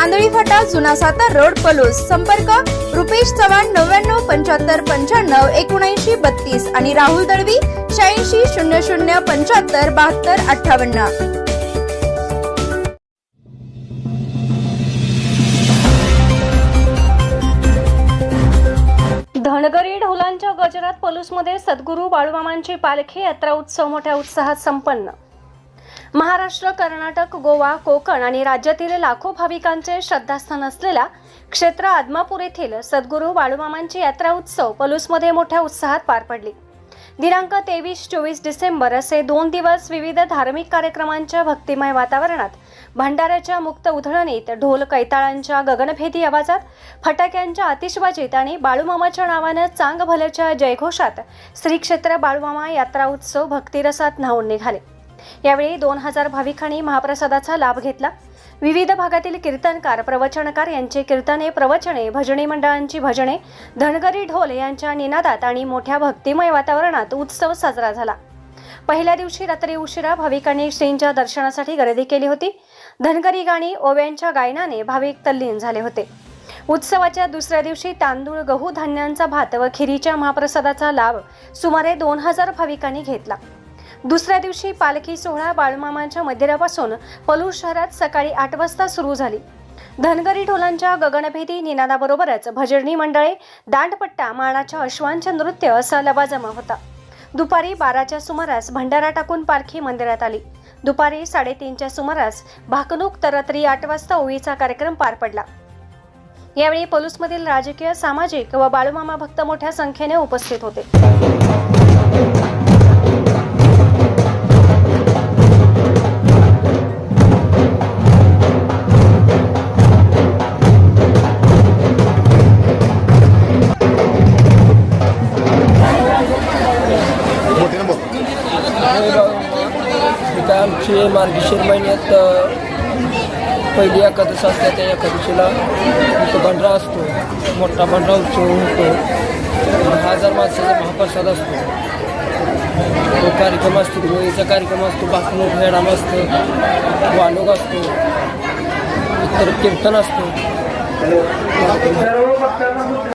Andhali Phata जुना Satara road Palus. संपर्क रुपेश चव्हाण नव्याण्णव पंच्याहत्तर पंच्याण्णव एकोणऐंशी बत्तीस आणि राहुल दळवी शहाऐंशी शून्य शून्य पंच्याहत्तर बहात्तर अठ्ठावन्न. धनगरी ढोलांच्या गजरात पलूसमध्ये सद्गुरू बाळूमामांची पालखी यात्रा उत्सव मोठ्या उत्साहात संपन्न. महाराष्ट्र कर्नाटक गोवा कोकण आणि राज्यातील लाखो भाविकांचे श्रद्धास्थान असलेला क्षेत्र आदमापूर येथील सद्गुरू बाळूमामांची यात्रा उत्सव पलूसमध्ये मोठ्या उत्साहात पार पडली. दिनांक तेवीस चोवीस डिसेंबर असे दोन दिवस विविध धार्मिक कार्यक्रमांच्या भक्तिमय वातावरणात भंडाऱ्याच्या मुक्त उधळणीत ढोल कैताळांच्या गगनभेदी आवाजात फटाक्यांच्या आतिषबाजीत आणि बाळूमामाच्या नावानं चांग भल्याच्या जयघोषात श्री क्षेत्र बाळूमामा यात्रा उत्सव भक्तिरसात न्हावून निघाले. यावेळी दोन हजार भाविकांनी महाप्रसादाचा लाभ घेतला. विविध भागातील कीर्तनकार प्रवचनकार यांचे कीर्तने प्रवचने भजनी मंडळांची भजने धनगरी ढोल यांच्या निनादात आणि मोठ्या भक्तिमय वातावरणात उत्सव साजरा झाला. पहिल्या दिवशी रात्री उशिरा भाविकांनी श्रींच्या दर्शनासाठी गर्दी केली होती. धनगरी गाणी ओव्यांच्या गायनाने भाविक तल्लीन झाले होते. उत्सवाच्या दुसऱ्या दिवशी तांदूळ गहू धान्यांचा भात व खिरीच्या महाप्रसादाचा लाभ सुमारे दोन हजार भाविकांनी घेतला. दुसऱ्या दिवशी पालखी सोहळा बाळूमामांच्या मंदिरापासून पलूर शहरात सकाळी आठ वाजता सुरू झाली. धनगरी ढोलांच्या गगनभेदी निनादाबरोबरच भजरणी मंडळे दांडपट्टा मानाच्या अश्वांचे नृत्य असा लवाजमा होता. दुपारी बाराच्या सुमारास भंडारा टाकून पालखी मंदिरात आली. दुपारी साडेतीनच्या सुमारास भाकणूक तर रात्री आठ वाजता ओळीचा कार्यक्रम पार पडला. यावेळी पलूसमधील राजकीय सामाजिक व बाळूमामा भक्त मोठ्या संख्येने उपस्थित होते. आमची मार्गशीर महिन्यात पहिली एकादश असते त्या एकादशीला तो भंडरा असतो. मोठा भंडरा उत्सव होतो. हजार माणसाचा महाप्रसाद असतो. तो कार्यक्रम असतो गोळीचा कार्यक्रम असतो बाकी मेळाम असतं वालोग असतो इतर कीर्तन असतो.